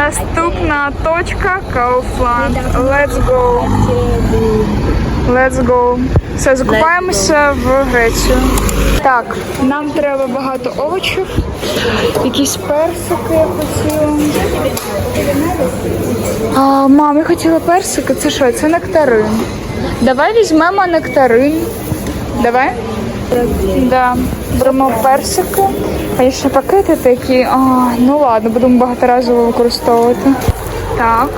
Наступна точка Kaufland. Let's go. Let's go. Все, закупаємося в Грецію. Так, нам треба багато овочів, якісь персики я хотіла. А, мам, я хотіла персики. Це що? Це нектарин. Давай візьмемо нектарин. Давай? Да. Беремо персики. А ще пакети такі. А, ну ладно, будемо багаторазово використовувати. Так.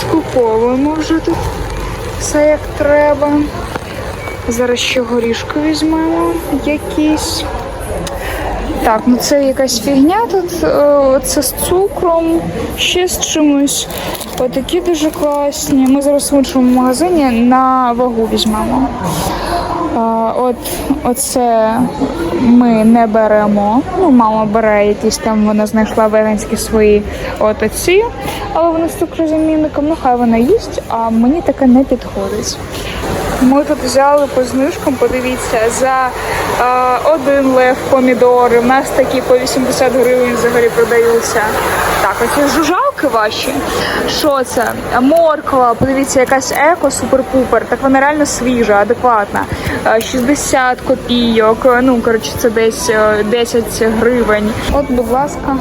Скуповуємо вже тут все як треба. Зараз ще горішки візьмемо якісь. Так, ну це якась фігня тут. е, Це з цукром, ще з чимось. Отакі дуже класні. Ми зараз в іншому магазині на вагу візьмемо. От оце ми не беремо. Ну, мама бере якісь там, вона знайшла веганські свої от оці, але вони з цукрозамінником, ну хай вона їсть, а мені таке не підходить. Ми тут взяли по знижкам, подивіться, за е, один лев помідори. У нас такі по 80 гривень взагалі продаються. Так, оці жужалки ваші. Що це? Морква, подивіться, якась еко, супер-пупер. Так вона реально свіжа, адекватна. Е, 60 копійок. Ну, коротше, це десь е, 10 гривень. От, будь ласка,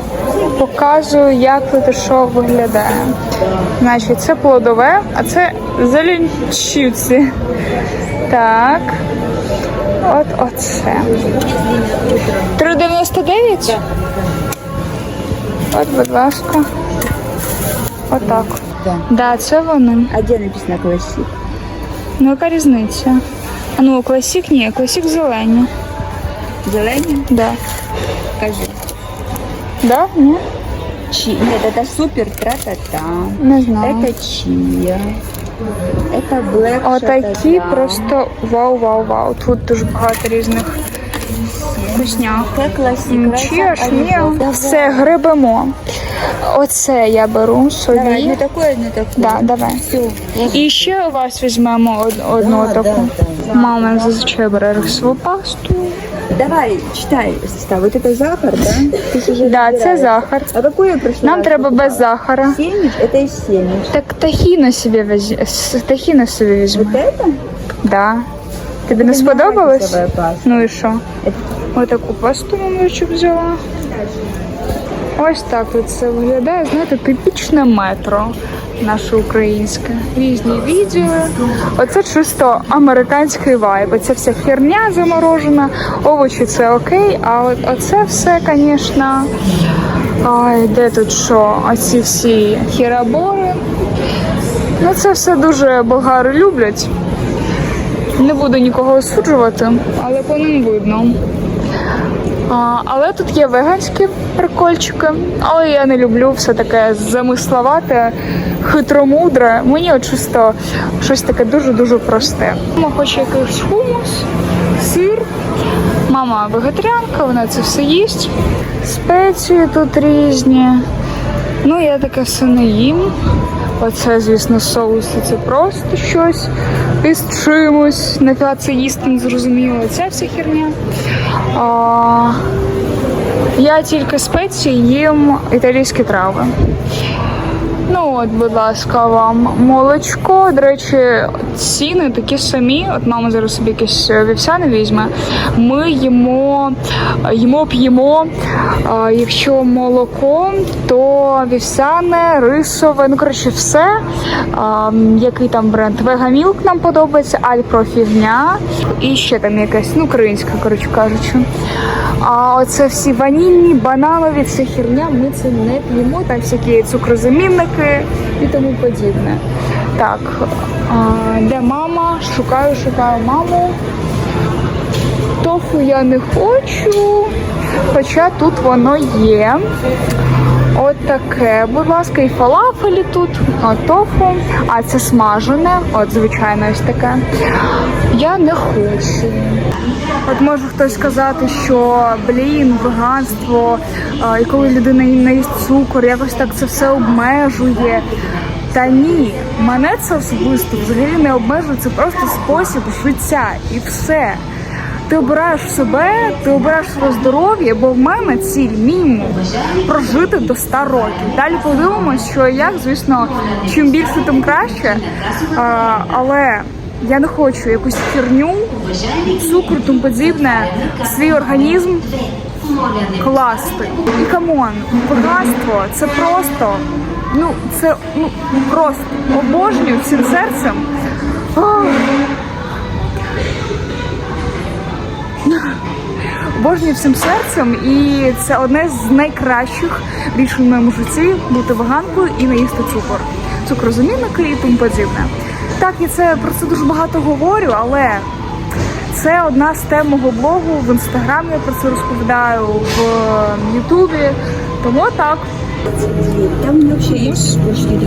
показую, як і що виглядає. Значить, це плодове, а це зеленчуці. Так. От оце. 3,99? От, будь ласка. Отак. Да. Да, це вони. А где написано классик? Ну, яка різниця? А ну, класік ні, класік зелені. Зелені? Да. Скажи. Да? Ні? Чи... Нет, это супер тра-та-та. Не знаю. Это чия. Это блэк Отакі шатата. просто вау-вау-вау. Тут дуже багато різних вкусняк. Это классик. М, Райса Чи ж ні, Аризо. Давай. все гребемо. Оце я беру собі. Давай, ну такое, ну такое. Да, давай. Все. І ще у вас візьмемо од- одну Да, таку. да, да. Мама зазвичай бере рисову пасту. Давай, читай состав. Вот это захар, да? Ты же уже Да, це разбираешь. захар. А какой я прошлый Нам раз треба покупала? без захара. Семечь? Это из семечь. Так тахіно собі візь... с- тахіно собі візьми. Вот это? Да. Тобі не Это сподобалось? арахисовая паста. Ну і що? Это- Отаку пасту мамочок взяла. Ось так от це виглядає, знаєте, типічне метро наше українське. Різні відео. Оце чисто американський вайб. Оця вся херня заморожена, овочі це окей, а от оце все, звісно. Ай, де тут що? Оці всі хірабори. Ну, це все дуже болгари люблять. Не буду нікого осуджувати, але по ним видно. А, але тут є веганські прикольчики, але я не люблю все таке замисловате, хитромудре. Мені от чисто щось таке дуже-дуже просте. Мама хоче якийсь хумус, сир. Мама вегетаріанка, вона це все їсть. Спеції тут різні. Ну, я таке все не їм. Оце, звісно, соуси це просто щось із чимось. Це їсти не зрозуміло. Ця вся херня. А, я тільки спеції їм італійські трави. Ну от, будь ласка, вам молочко. До речі, ціни такі самі. От мама зараз собі якесь е, вівсяне візьме. Ми їмо, їмо п'ємо. А, Якщо молоко, то вівсяне, рисове, ну коротше, все. А, який там бренд? Вегамілк нам подобається, Альпро фігня. І ще там якась, ну, українська, коротше кажучи. А оце всі ванільні, бананові, це херня, ми це не п'ємо. Там всякі цукрозамінники і тому подібне. Так, де мама? Шукаю, шукаю маму. Тофу я не хочу, хоча тут воно є. От таке, будь ласка, і фалафелі тут, от тофу, а це смажене, от звичайно, ось таке. Я не хочу. От може хтось сказати, що блін, веганство, і коли людина не їсть цукор, якось так це все обмежує. Та ні, мене це особисто взагалі не обмежує, це просто спосіб життя і все. Ти обираєш себе, ти обираєш своє здоров'я, бо в мене ціль мінімум прожити до 100 років. Далі подивимось, що як, звісно, чим більше, тим краще. А, але я не хочу якусь херню, цукру, тому подібне в свій організм класти. І камон, багатство це просто, ну це ну просто обожнюю всім серцем. Ах. Обожнюю всім серцем, і це одне з найкращих рішень в моєму житті бути веганкою і не їсти цукор, цукрозамінники і тому подібне. Так, я це про це дуже багато говорю, але це одна з тем мого блогу в інстаграмі. Я про це розповідаю в Ютубі. Тому так.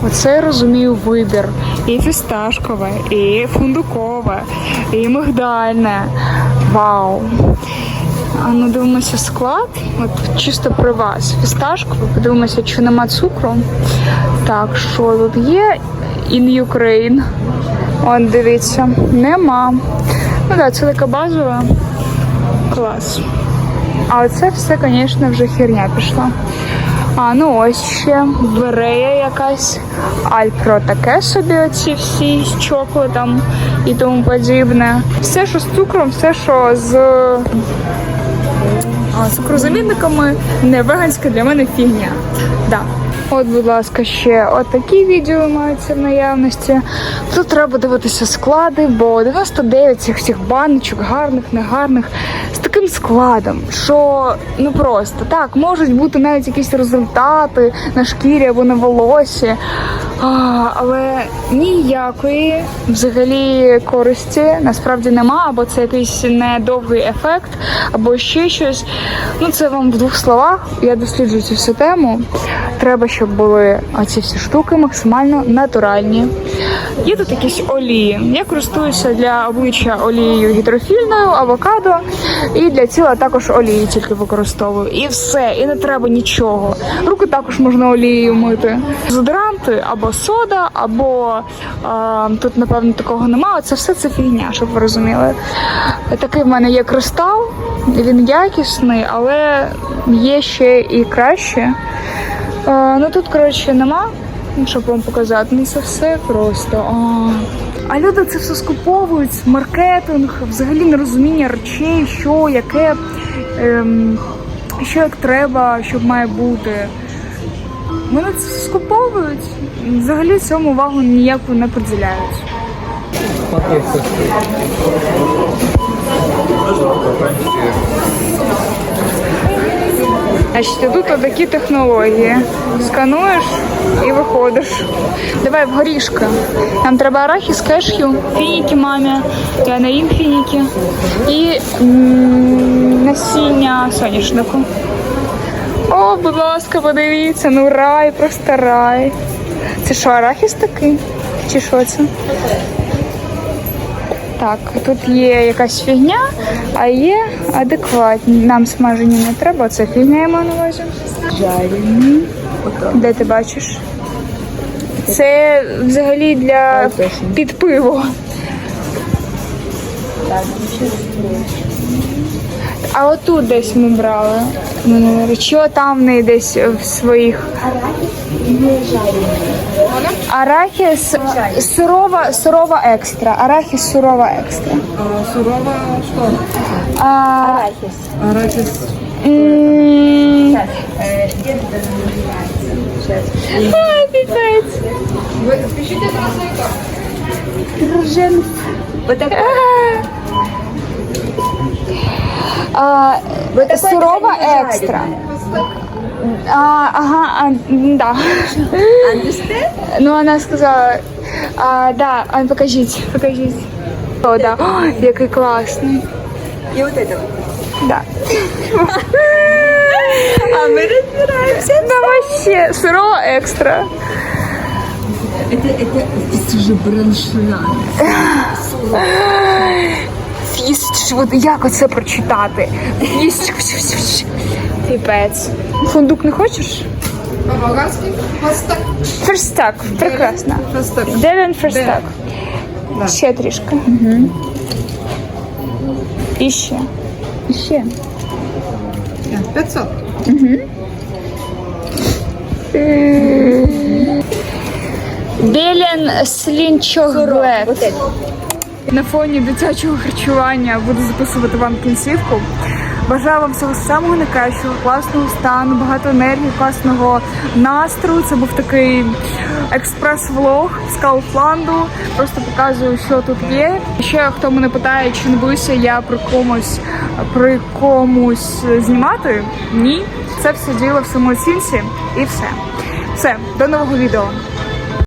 Оце я розумію вибір. І фісташкове, і фундукове, і мигдальне. Вау! А ну дивимося склад. От чисто при вас. Фісташкове, подивимося, чи нема цукру. Так, що тут є? In Ukraine. От дивіться, нема. Ну так, це така базова. Клас. А оце все, звісно, вже херня пішла. А ну ось ще берея якась. Альпро таке собі оці всі з чоколетом і тому подібне. Все, що з цукром, все, що з а, цукрозамінниками, не веганська для мене фігня. Да. От, будь ласка, ще от відео маються в наявності. Тут треба дивитися склади, бо 99 цих всіх баночок, гарних, негарних, з таким складом, що ну просто так, можуть бути навіть якісь результати на шкірі або на волосі, а, але ніякої взагалі користі насправді нема, або це якийсь недовгий ефект, або ще щось. Ну це вам в двох словах. Я досліджую цю всю тему. Треба, щоб були оці всі штуки максимально натуральні. Є тут якісь олії. Я користуюся для обличчя олією гідрофільною, авокадо, і для тіла також олії тільки використовую. І все, і не треба нічого. Руки також можна олією мити. Дезодоранти або сода, або а, тут, напевно, такого немає. Це все це фігня, щоб ви розуміли. Такий в мене є кристал, він якісний, але є ще і краще. А, ну тут, коротше, нема, ну, щоб вам показати. Ну це все просто. А. А люди це все скуповують, маркетинг, взагалі нерозуміння речей, що, яке, ем, що як треба, що має бути. Вони це скуповують, взагалі цьому увагу ніяку не приділяють. Значить, тут такі технології. Скануєш і виходиш. Давай в горішки. Нам треба арахіс, кешю, фініки мамі. Я не їм фініки. І насіння соняшнику. О, будь ласка, подивіться, ну рай, просто рай. Це що, арахіс такий? Чи що це? Так, тут є якась фігня, а є адекватні. Нам смажені не треба, це фігня я маю на увазі. Жареный. Де ти бачиш? Це взагалі для під пиво. А отут десь ми брали. Що там в неї десь в своїх? Арахіс сурова, сурова екстра. Арахіс сурова екстра. Сурова что? А, Арахис. Арахис. м, Ай, пипець. Рожен. Вот так. А, Вот такой сурова это екстра. А, ага, а, м, да. Understand? Ну, вона сказала, а, да, а, покажіть, покажіть. О, да. О, який класний. И вот это вот. Да. А мы разбираемся. Да, вообще, сурова екстра. Это, это, это же браншина. Фіст, от як оце прочитати? Фіст, піпець. Фундук не хочеш? Болгарський фастак. Ферстак, прекрасно. Фастак. Девін ферстак. Ще трішки. Угу. І ще. І ще. 500. Білін слінчоглет. На фоні дитячого харчування буду записувати вам кінцівку. Бажаю вам всього самого найкращого, класного стану, багато енергії, класного настрою. Це був такий експрес-влог з Кауфланду. Просто показую, що тут є. Ще хто мене питає, чи не боюся я при комусь при комусь знімати? Ні, це все діло в самооцінці і все. Все, до нового відео.